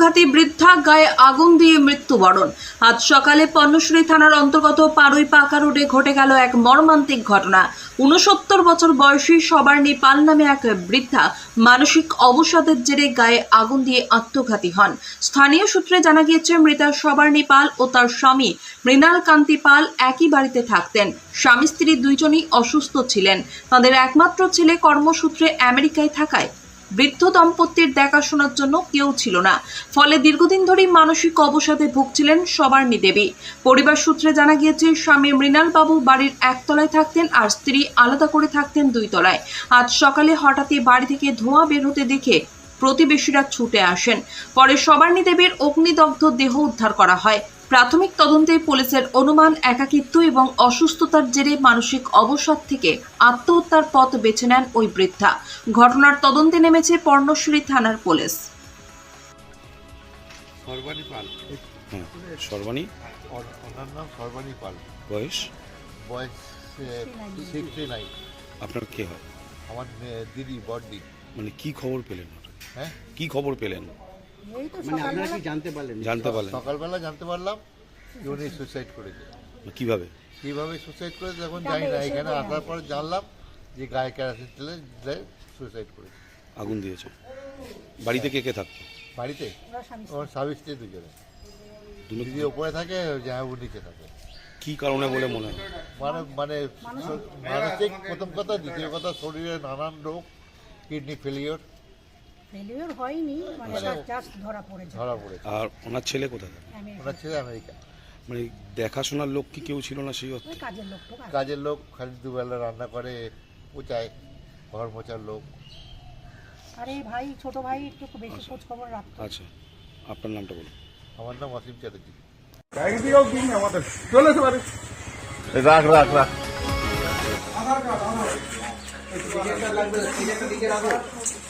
আত্মঘাতী বৃদ্ধা গায়ে আগুন দিয়ে মৃত্যুবরণ। আজ সকালে পণ্যশ্রী থানার অন্তর্গত পাড়ুই পাকা রোডে ঘটে গেল এক মর্মান্তিক ঘটনা। উনসত্তর বছর বয়সী সবার পাল নামে এক বৃদ্ধা মানসিক অবসাদের জেরে গায়ে আগুন দিয়ে আত্মঘাতী হন। স্থানীয় সূত্রে জানা গিয়েছে, মৃতা সবার্ণী পাল ও তার স্বামী মৃণাল কান্তি পাল একই বাড়িতে থাকতেন। স্বামী স্ত্রী দুইজনই অসুস্থ ছিলেন। তাদের একমাত্র ছেলে কর্মসূত্রে আমেরিকায় থাকায় বৃদ্ধ দম্পতির দেখাশোনার জন্য কেউ ছিল না। ফলে দীর্ঘদিন ধরেই মানসিক অবসাদে ভুগছিলেন সবার্ণী দেবী। পরিবার সূত্রে জানা গিয়েছে, স্বামী মৃণালবাবু বাড়ির একতলায় থাকতেন আর স্ত্রী আলাদা করে থাকতেন দুই তলায়। আজ সকালে হঠাৎই বাড়ি থেকে ধোঁয়া বের হতে দেখে প্রতিবেশীরা ছুটে আসেন। পরে সবার্ণী দেবীর অগ্নিদগ্ধ দেহ উদ্ধার করা হয়। প্রাথমিক তদন্তে পুলিশের অনুমান একাকিত্ব এবং অসুস্থতার জেরে মানসিক অবসাদ থেকে আত্মহত্যার পথ বেছে নেন ওই বৃদ্ধা। ঘটনার তদন্তে নেমেছে পর্ণশ্রী থানার পুলিশ। সর্বাণী হ্যাঁ সর্বাণী? ওর- ওনার নাম সর্বাণী পাল। বয়স? বয়স সিক্সটি নাইন। আপনার কে হয়? আমার দিদি বড়দি মানে কি খবর পেলেন? হ্যাঁ? কি খবর পেলেন? মানে আপনারা কি জানতে পারলেন? জানতে পারলেন। সকালবেলা জানতে পারলাম যে উনি সুসাইড করেছে। কীভাবে? কীভাবে সুসাইড করেছে এখন জানি না এখানে আসার পর জানলাম যে গায়ে ক্যারাসিন তেলে দিলে সুসাইড করেছে। আগুন দিয়েছে। বাড়িতে কে কে থাকতো? বাড়িতে? ওর স্বামী স্ত্রী। দুজনে। দিদি ওপরে থাকে জামাইবু নিচে থাকে? কি কারণে বলে মনে হয়? মানে মানে মানসিক প্রথম কথা দ্বিতীয় কথা শরীরে নানান রোগ কিডনি ফেলিওর ফেলিওর হয়নি মানে জাস্ট ধরা পড়েছে। ধরা পড়েছে। আর ওনার ছেলে কোথায়? থাকে ওনার ছেলে আমেরিকা। মানে দেখাশোনার লোক কি কেউ ছিল না সেই অর্থে? কাজের লোক তো কাজের লোক খালি দুবেলা রান্না করে পোচায় ঘর মোচার লোক। আরে ভাই ছোট ভাই একটু বেশি খোঁজ খবর রাখতো। আচ্ছা আপনার নামটা বলুন। আমার নাম অসীম চ্যাটার্জি। রাখ রাখ রাখ।